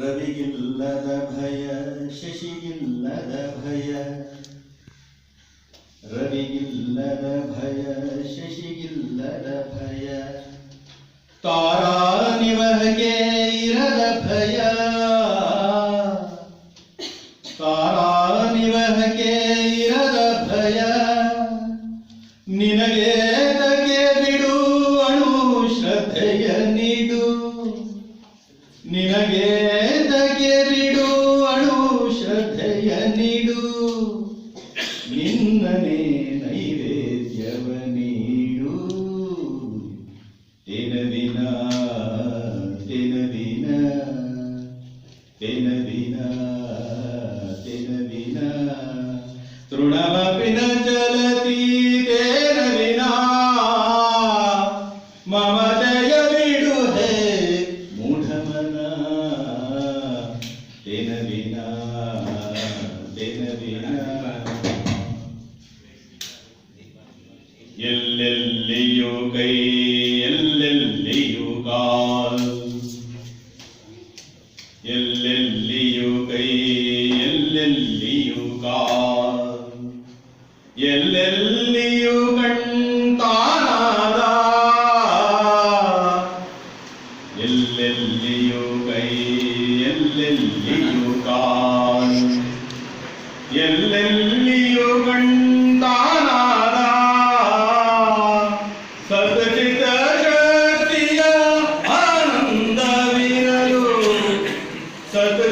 ರವಿಗಿಲ್ಲದ ಭಯ, ಶಶಿಗಿಲ್ಲದ ಭಯ. ರವಿಗಿಲ್ಲದ ಭಯ, ಶಶಿಗಿಲ್ಲದ ಭಯ. ತಾರಾ ನಿವಹಗೆ ಇರದ ಭಯ. ತಾರಾ ನಿವಹಗೆ ಇರದ ಭಯ. ನಿನಗೆ ತಗೆ ಬಿಡು ಅಣು ಶ್ರದ್ಧೆಯ ನೀಡು. ನಿನಗೆ ನಿನ್ನನೆ ನೈವೇದ್ಯವ ನೀಡು ದಿನವಿನ ದಿನವಿನ ದಿನವಿನ ದಿನವಿನ ತೃಣಮಪಿ ನ ಚಲತಿ ತೇನ ವಿನಾ ಮಮ ಜಯ ಬಿಡು ಹೇ ಮೂಢಮನ ತೇನ ವಿನಾ ತೇನ எல்லெல்லையோ கை எல்லெல்லையோ கால் எல்லெல்லையோ கை எல்லெல்லையோ கால் எல்லெல்லையோ கண் தாராதா எல்லெல்லையோ கை எல்லெல்லையோ கால் எல்லெல்லையோ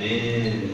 Amém.